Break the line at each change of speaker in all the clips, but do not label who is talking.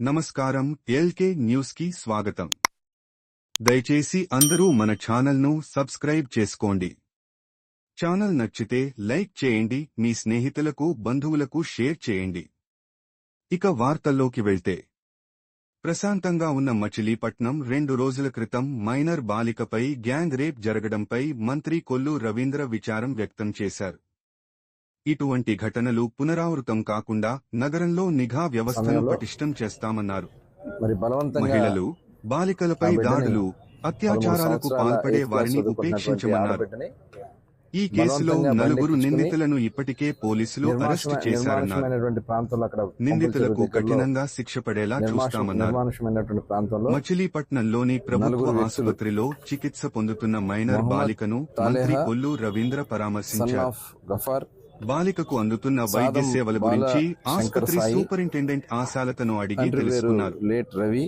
నమస్కారం ఎల్కే న్యూస్కి స్వాగతం. దయచేసి అందరూ మన ఛానల్ను సబ్స్క్రైబ్ చేసుకోండి. ఛానల్ నచ్చితే లైక్ చేయండి మీ స్నేహితులకు బంధువులకు షేర్ చేయండి. ఇక వార్తల్లోకి వెళ్తే. ప్రశాంతంగా ఉన్న మచిలీపట్నం రెండు రోజుల క్రితం మైనర్ బాలికపై గ్యాంగ్ రేప్ జరగడంపై మంత్రి కొల్లు రవీంద్ర విచారం వ్యక్తం చేశారు. ఇటువంటి ఘటనలు పునరావృతం కాకుండా నగరంలో నిఘా వ్యవస్థను పటిష్టం చేస్తామన్నారు. మహిళలు బాలికలపై దాడులు అత్యాచారాలకు పాల్పడే వారిని ఉపేక్షించమన్నారు. ఈ కేసులో నలుగురు నిందితులను ఇప్పటికే పోలీసులు అరెస్టు చేశారన్నారు. నిందితులకు కఠినంగా శిక్ష పడేలా చూస్తామన్నారు. మచిలీపట్నంలోని ప్రభుత్వ ఆసుపత్రిలో చికిత్స పొందుతున్న మైనర్ బాలికను మంత్రి కొల్లు రవీంద్ర పరామర్శించారు. బాలికకు అందుతున్న వైద్య సేవల గురించి ఆసుపత్రి సూపరింటెండెంట్ ఆశాలతను అడిగి తెలుసుకున్నారు.
లేట్ రవి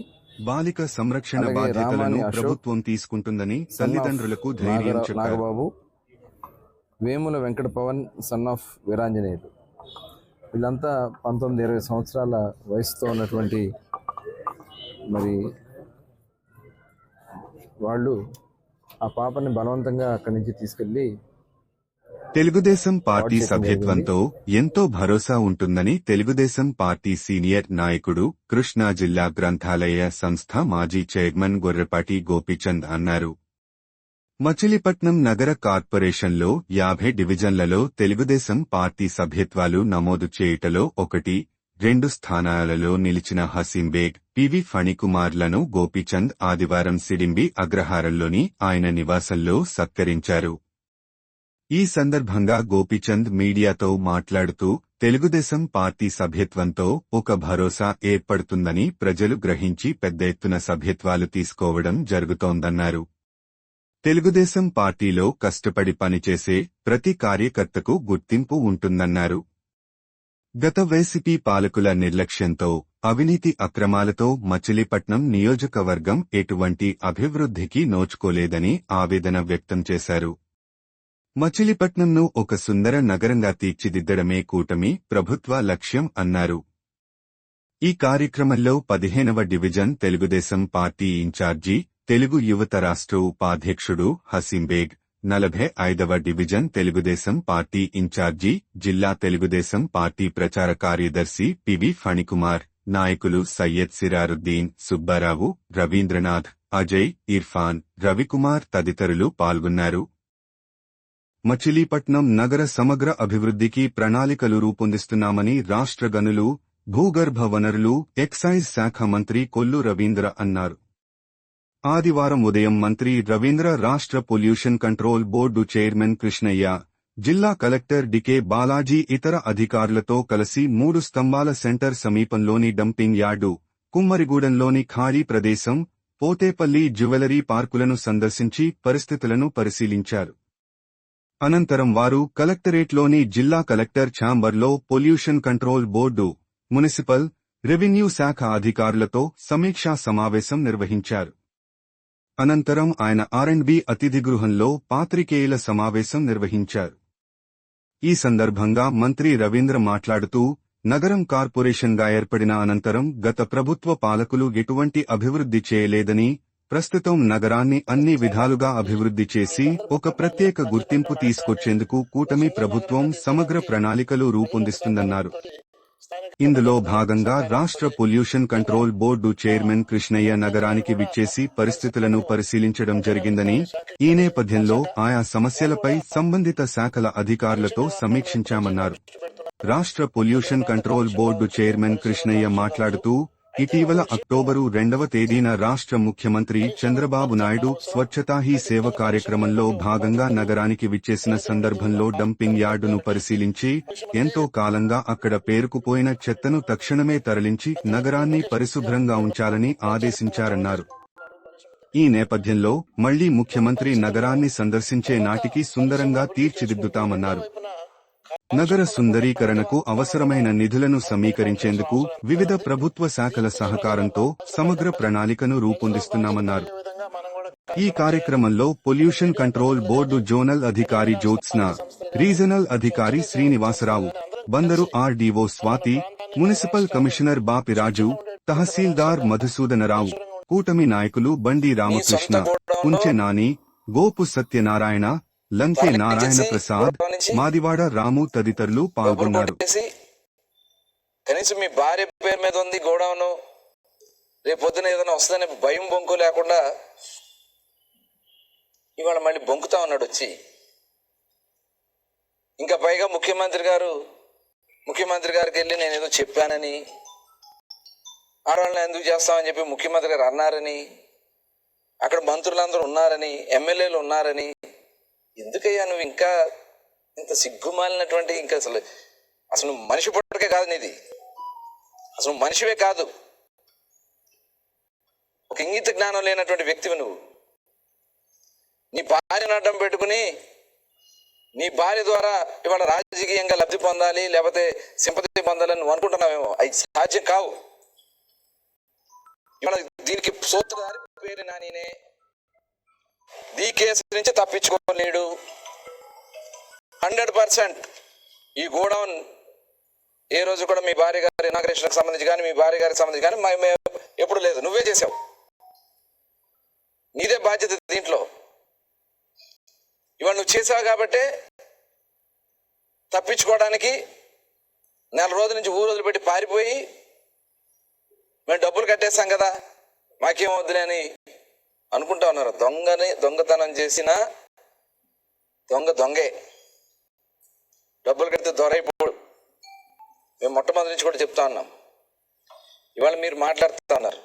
బాలిక సంరక్షణ బాధ్యతలను ప్రభుత్వం తీసుకుంటుందని తల్లిదండ్రులకు ధైర్యం చెప్పారు.
Vemula Venkata Pavan son of Veeranjaneyulu. వీళ్ళంతా పంతొమ్మిది ఇరవై సంవత్సరాల వయసుతో ఉన్నటువంటి మరి వాళ్ళు ఆ పాపని బలవంతంగా అక్కడి నుంచి తీసుకెళ్ళి
తెలుగుదేశం పార్టీ సభ్యత్వంతో ఎంతో భరోసా ఉంటుందని తెలుగుదేశం పార్టీ సీనియర్ నాయకుడు కృష్ణా జిల్లా గ్రంథాలయ సంస్థ మాజీ చైర్మన్ గొర్రెపాటి గోపీచంద్ అన్నారు. మచిలీపట్నం నగర కార్పొరేషన్లో యాభై డివిజన్లలో తెలుగుదేశం పార్టీ సభ్యత్వాలు నమోదు చేయుటలో ఒకటి రెండు స్థానాలలో నిలిచిన హసీంబేగ్ పివి ఫణికుమార్లను గోపీచంద్ ఆదివారం సిడింబి అగ్రహారంలోని ఆయన నివాసంలో సత్కరించారు. ఈ సందర్భంగా గోపీచంద్ మీడియాతో మాట్లాడుతూ తెలుగుదేశం పార్టీ సభ్యత్వంతో ఒక భరోసా ఏర్పడుతుందని ప్రజలు గ్రహించి పెద్ద ఎత్తున సభ్యత్వాలు తీసుకోవడం జరుగుతోందన్నారు. తెలుగుదేశం పార్టీలో కష్టపడి పనిచేసే ప్రతి కార్యకర్తకు గుర్తింపు ఉంటుందన్నారు. గత వైసీపీ పాలకుల నిర్లక్ష్యంతో అవినీతి అక్రమాలతో మచిలీపట్నం నియోజకవర్గం ఎటువంటి అభివృద్ధికి నోచుకోలేదని ఆవేదన వ్యక్తం చేశారు. మచిలీపట్నంను ఒక సుందర నగరంగా తీర్చిదిద్దడమే కూటమి ప్రభుత్వ లక్ష్యం అన్నారు. ఈ కార్యక్రమంలో పదిహేనవ division Telugu Desam party in charge Telugu యువత రాష్ట్ర ఉపాధ్యక్షుడు హసీంబేగ్ నలభై ఐదవ డివిజన్ తెలుగుదేశం పార్టీ ఇన్ఛార్జి జిల్లా తెలుగుదేశం పార్టీ ప్రచార కార్యదర్శి పివి ఫణికుమార్ నాయకులు సయ్యద్ సిరారుద్దీన్ సుబ్బారావు రవీంద్రనాథ్ అజయ్ ఇర్ఫాన్ రవికుమార్ తదితరులు పాల్గొన్నారు. మచిలీపట్నం నగర సమగ్ర అభివృద్ధికి ప్రణాళికలు రూపొందిస్తున్నామని రాష్ట్ర గనులు భూగర్భ వనరులు ఎక్సైజ్ శాఖ మంత్రి కొల్లు రవీంద్ర అన్నారు. ఆదివారం ఉదయం మంత్రి రవీంద్ర రాష్ట్ర pollution control board chairman Krishnaiah జిల్లా కలెక్టర్ డికే బాలాజీ ఇతర అధికారులతో కలిసి మూడు స్తంభాల సెంటర్ సమీపంలోని డంపింగ్ యార్డు కుమ్మరిగూడెంలోని ఖాళీ ప్రదేశం పోతేపల్లి జ్యువెలరీ పార్కులను సందర్శించి పరిస్థితులను పరిశీలించారు. అనంతరం వారు కలెక్టరేట్లోని జిల్లా కలెక్టర్ ఛాంబర్లో pollution control board municipal revenue శాఖ అధికారులతో సమీక్షా సమావేశం నిర్వహించారు. అనంతరం ఆయన ఆర్ఎండ్బి అతిథి గృహంలో పాత్రికేయుల సమావేశం నిర్వహించారు. ఈ సందర్భంగా మంత్రి రవీంద్ర మాట్లాడుతూ నగరం కార్పొరేషన్గా ఏర్పడిన అనంతరం గత ప్రభుత్వ పాలకులు ఎటువంటి అభివృద్ధి చేయలేదని ప్రస్తుతం నగరాన్ని అన్ని విధాలుగా అభివృద్ధి చేసి ఒక ప్రత్యేక గుర్తింపు తీసుకొచ్చేందుకు కూటమి ప్రభుత్వం సమగ్ర ప్రణాళికలు రూపొందిస్తుందన్నారు. ఇందులో భాగంగా రాష్ట్ర pollution control board chairman Krishnaiah నగరానికి విచ్చేసి పరిస్థితులను పరిశీలించడం జరిగిందని ఈ నేపథ్యంలో ఆయా సమస్యలపై సంబంధిత శాఖల అధికారులతో సమీక్షించామన్నారు. రాష్ట్ర pollution control board chairman Krishnaiah మాట్లాడుతూ ఇటీవల అక్టోబరు రెండవ తేదీన రాష్ట్ర ముఖ్యమంత్రి చంద్రబాబు నాయుడు స్వచ్ఛతా హీ సేవ కార్యక్రమంలో భాగంగా నగరానికి విచ్చేసిన సందర్భంలో డంపింగ్ యార్డును పరిశీలించి ఎంతో కాలంగా అక్కడ పేరుకుపోయిన చెత్తను తక్షణమే తరలించి నగరాన్ని పరిశుభ్రంగా ఉంచాలని ఆదేశించారన్నారు. ఈ నేపథ్యంలో మళ్ళీ ముఖ్యమంత్రి నగరాన్ని సందర్శించే నాటికి సుందరంగా తీర్చిదిద్దుతామన్నారు. నగర సుందరీకరణకు అవసరమైన నిధులను సమీకరించేందుకు వివిధ ప్రభుత్వ శాఖల సహకారంతో సమగ్ర ప్రణాళికను రూపొందిస్తున్నామన్నారు. ఈ కార్యక్రమంలో పొల్యూషన్ కంట్రోల్ బోర్డు జోనల్ అధికారి జ్యోత్స్న రీజనల్ అధికారి Srinivasa Rao Bandar RDO Swathi municipal commissioner Bapiraju తహసీల్దార్ మధుసూదనరావు కూటమి నాయకులు బండి రామకృష్ణ కుంచె నాని గోపు సత్యనారాయణ లంకే నారాయణ ప్రసాద్ మాదివాడ రాము తదితరులు పాల్గొన్నారు.
కనీసం మీ భార్య పేరు మీద ఉంది గోడౌన్. రేపు పొద్దున ఏదైనా వస్తుందనే భయం బొంకు లేకుండా ఇవాళ మళ్ళీ బొంకుతా ఉన్నాడు వచ్చి. ఇంకా పైగా ముఖ్యమంత్రి గారు ముఖ్యమంత్రి గారికి వెళ్ళి నేను ఏదో చెప్పానని ఆడవాళ్ళని ఎందుకు చేస్తామని చెప్పి ముఖ్యమంత్రి గారు అన్నారని అక్కడ మంత్రులందరూ ఉన్నారని ఎమ్మెల్యేలు ఉన్నారని ఎందుకయ్యా నువ్వు ఇంకా ఇంత సిగ్గుమాలినటువంటి ఇంకా అసలు అసలు మనిషి పుట్టకే కాదు నీది. అసలు మనిషివే కాదు. ఒక ఇంగిత జ్ఞానం లేనటువంటి వ్యక్తివి నువ్వు. నీ భార్యను అడ్డం పెట్టుకుని నీ భార్య ద్వారా ఇవాళ రాజకీయంగా లబ్ధి పొందాలి లేకపోతే సింపతి పొందాలని నువ్వు అనుకుంటున్నావేమో? అవి సాధ్యం కావు. ఇవాళ దీనికి సూత్రధారి పేరు నానినే. ఈ కేసు నుంచి తప్పించుకోలేడు. హండ్రెడ్ పర్సెంట్ ఈ గోడౌన్ ఏ రోజు కూడా మీ భార్య గారి ఇనాగ్రేషన్కి సంబంధించి కానీ మీ భార్య గారికి సంబంధించి కానీ మే- ఎప్పుడు లేదు. నువ్వే చేసావు. నీదే బాధ్యత దీంట్లో. ఇవాళ నువ్వు చేసావు కాబట్టే తప్పించుకోవడానికి నెల రోజుల నుంచి ఊరు వదిలిపెట్టి పారిపోయి మేము డబ్బులు కట్టేస్తాం కదా. మాకేం వద్దులే అని అనుకుంటా ఉన్నారు. దొంగని దొంగతనం చేసిన దొంగ దొంగే. డబ్బులు కడితే దొరైపోడు మేము మొట్టమొదటి నుంచి కూడా చెప్తా ఉన్నాం. ఇవాళ మీరు మాట్లాడుతూ ఉన్నారు.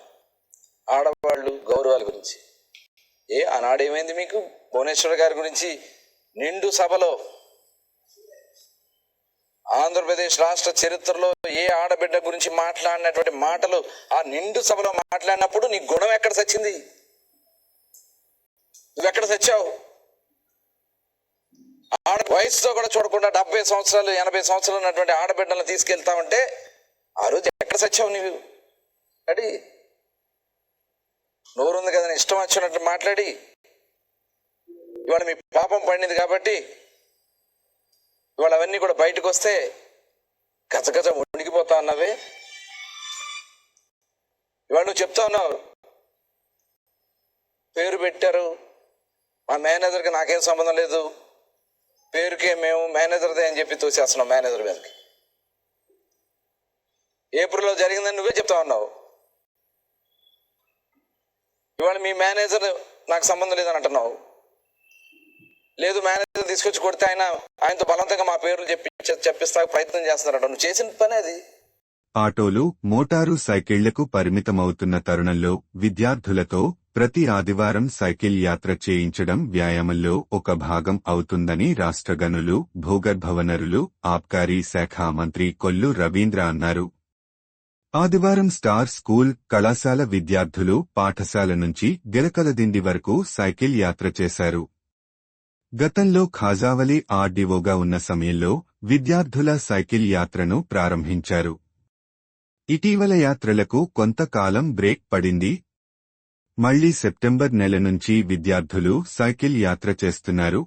ఆడవాళ్ళు గౌరవాల గురించి. ఏ ఆనాడు ఏమైంది మీకు? భువనేశ్వర్ గారి గురించి నిండు సభలో. ఆంధ్రప్రదేశ్ రాష్ట్ర చరిత్రలో ఏ ఆడబిడ్డ గురించి మాట్లాడినటువంటి మాటలు ఆ నిండు సభలో మాట్లాడినప్పుడు నీ గుణం ఎక్కడ సచ్చింది? నువ్వెక్కడ తెచ్చావు? ఆడ వయసుతో కూడా చూడకుండా డెబ్బై సంవత్సరాలు ఎనభై సంవత్సరాలు ఉన్నటువంటి ఆడబిడ్డలను తీసుకెళ్తామంటే ఆ రోజు ఎక్కడ సచ్చావు నీవు? అడి నోరుంది కదా ఇష్టం వచ్చినట్టు మాట్లాడి. ఇవాళ మీ పాపం పండింది కాబట్టి ఇవాళ అవన్నీ కూడా బయటకు వస్తే గజగజ వణికిపోతా ఉన్నావే ఇవాళ నువ్వు చెప్తా ఉన్నావు పేరు పెట్టారు. ఆ మేనేజర్కి నాకేం సంబంధం లేదు. పేరుకే మేము మేనేజర్దే అని చెప్పి తోసేస్తున్నాం మేనేజర్ మీదకి ఏప్రిల్లో జరిగిందని నువ్వే చెప్తా ఉన్నావు. ఇవాళ మీ మేనేజర్ నాకు సంబంధం లేదని అంటున్నావు. లేదు మేనేజర్ తీసుకొచ్చి కొడితే ఆయన ఆయనతో బలవంతంగా మా పేర్లు చెప్పి చెప్పిస్తా ప్రయత్నం చేస్తున్నారంట. నువ్వు చేసిన పని అది.
ఆటోలు మోటారు సైకిళ్ళకు పరిమితమవుతున్న తరుణంలో విద్యార్థులతో ప్రతి ఆదివారం సైకిల్ యాత్ర చేయించడం వ్యాయామంలో ఒక భాగం అవుతుందని రాష్ట్ర గనులు భూగర్భవనరులు ఆబ్కారీ శాఖ మంత్రి కొల్లు రవీంద్ర అన్నారు. ఆదివారం స్టార్ స్కూల్ కళాశాల విద్యార్థులు పాఠశాల నుంచి గిలకలదిండి వరకు సైకిల్ యాత్ర చేశారు. గతంలో ఖాజావలి ఆర్డీఓగా ఉన్న సమయంలో విద్యార్థుల సైకిల్ యాత్రను ప్రారంభించారు. ఇటీవల యాత్రలకు కొంతకాలం బ్రేక్ పడింది. మళ్ళీ సెప్టెంబర్ నెల నుంచి విద్యార్థులు సైకిల్ యాత్ర చేస్తున్నారు.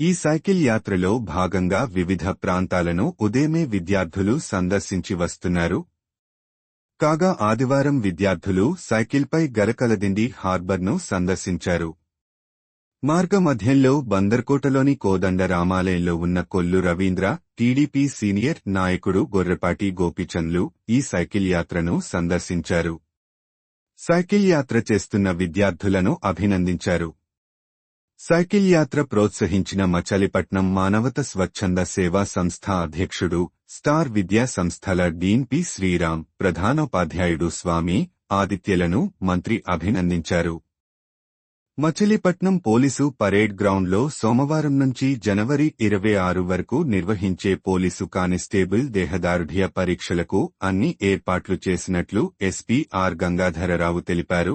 ఈ సైకిల్ యాత్రలో భాగంగా వివిధ ప్రాంతాలను ఉదయమే విద్యార్థులు సందర్శించి వస్తున్నారు. కాగా ఆదివారం విద్యార్థులు సైకిల్పై గరకలదిండి హార్బర్ను సందర్శించారు. మార్గమధ్యంలో బందర్కోటలోని కోదండ రామాలయంలో ఉన్న కొల్లు రవీంద్ర టీడీపీ సీనియర్ నాయకుడు గొర్రెపాటి గోపిచంద్లు ఈ సైకిల్ యాత్రను సందర్శించారు. సైకిల్ యాత్ర చేస్తున్న విద్యార్థులను అభినందించారు. సైకిల్ యాత్ర ప్రోత్సహించిన మచలిపట్నం మానవత స్వచ్ఛంద సేవా సంస్థ అధ్యక్షుడు స్టార్ విద్యా సంస్థల డీన్ పి శ్రీరామ్ ప్రధానోపాధ్యాయుడు స్వామి ఆదిత్యలను మంత్రి అభినందించారు. మచిలీపట్నం పోలీసు పరేడ్ గ్రౌండ్లో సోమవారం నుంచి జనవరి ఇరవై ఆరు వరకు నిర్వహించే పోలీసు కానిస్టేబుల్ దేహదారుఢ్య పరీక్షలకు అన్ని ఏర్పాట్లు చేసినట్లు ఎస్పీ ఆర్ గంగాధరరావు తెలిపారు.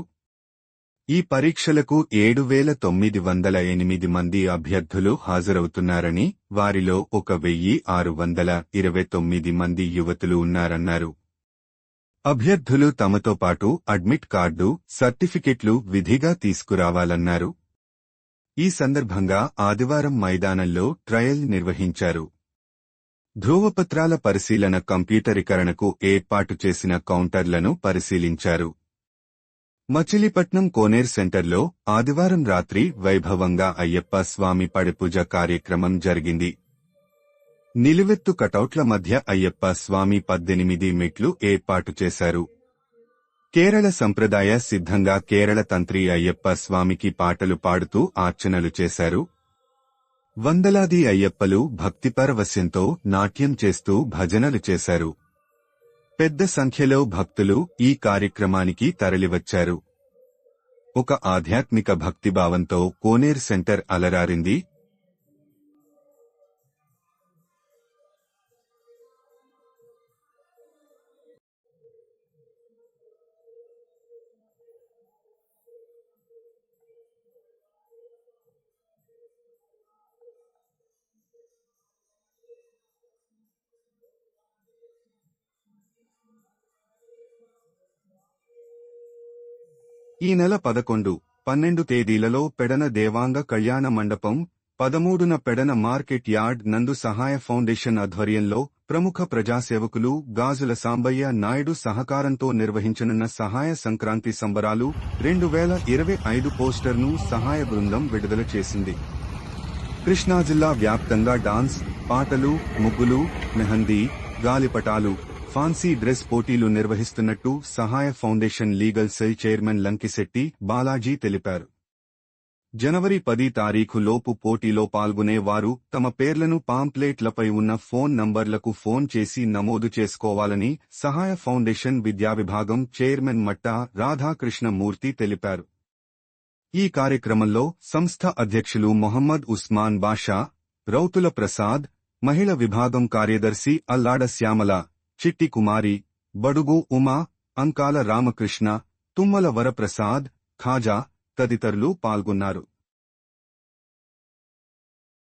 ఈ పరీక్షలకు ఏడు వేల తొమ్మిది వందల ఎనిమిది మంది అభ్యర్థులు హాజరవుతున్నారని వారిలో ఒక వెయ్యి ఆరు వందల ఇరవై తొమ్మిది మంది యువతులు ఉన్నారన్నారు. అభ్యర్థులు తమతో పాటు అడ్మిట్ కార్డు సర్టిఫికెట్లు విధిగా తీసుకురావాలన్నారు. ఈ సందర్భంగా ఆదివారం మైదానంలో ట్రయల్ నిర్వహించారు. ధ్రువపత్రాల పరిశీలన కంప్యూటరీకరణకు ఏర్పాటు చేసిన కౌంటర్లను పరిశీలించారు. మచిలీపట్నం కోనేర్ సెంటర్లో ఆదివారం రాత్రి వైభవంగా అయ్యప్ప స్వామి పడిపూజ కార్యక్రమం జరిగింది. నిలువెత్తు కటౌట్ల మధ్య అయ్యప్ప స్వామి పద్దెనిమిది మెట్లు ఏర్పాటు చేశారు. కేరళ సంప్రదాయ సిద్ధంగా కేరళ తంత్రి అయ్యప్ప స్వామికి పాటలు పాడుతూ ఆర్చనలు చేశారు. వందలాది అయ్యప్పలు భక్తిపరవశ్యంతో నాట్యం చేస్తూ భజనలు చేశారు. పెద్ద సంఖ్యలో భక్తులు ఈ కార్యక్రమానికి తరలివచ్చారు. ఒక ఆధ్యాత్మిక భక్తిభావంతో కోనేర్ సెంటర్ అలరారింది ఈ నెల పదకొండు పన్నెండు తేదీలలో పెడన దేవాంగ కళ్యాణ మండపం పదమూడున పెడన మార్కెట్ యార్డ్ నందు సహాయ ఫౌండేషన్ ఆధ్వర్యంలో ప్రముఖ ప్రజాసేవకులు గాజుల సాంబయ్య నాయుడు సహకారంతో నిర్వహించనున్న సహాయ సంక్రాంతి సంబరాలు రెండు వేల ఇరవై ఐదు పోస్టర్ను సహాయ బృందం విడుదల చేసింది. కృష్ణా జిల్లా వ్యాప్తంగా డాన్స్ పాటలు ముగ్గులు మెహందీ గాలిపటాలు ఫాన్సీ డ్రెస్ పోటీలు నిర్వహిస్తున్నట్టు Sahaya foundation legal cell chairman Lankisetti Balaji తెలిపారు. జనవరి పది తారీఖు లోపు పోటీలో పాల్గొనే వారు తమ పేర్లను పాంప్లెట్లపై ఉన్న ఫోన్ నంబర్లకు ఫోన్ చేసి నమోదు చేసుకోవాలని సహాయ ఫౌండేషన్ విద్యా విభాగం చైర్మన్ మట్టా రాధాకృష్ణమూర్తి తెలిపారు. ఈ కార్యక్రమంలో సంస్థ అధ్యక్షులు మొహమ్మద్ ఉస్మాన్ బాషా రౌతుల ప్రసాద్ మహిళ విభాగం కార్యదర్శి అల్లాడ శ్యామల చిట్టి కుమారి బడుగు ఉమా అంకాల రామకృష్ణ తుమ్మల వరప్రసాద్ ఖాజా తదితరులు పాల్గొన్నారు.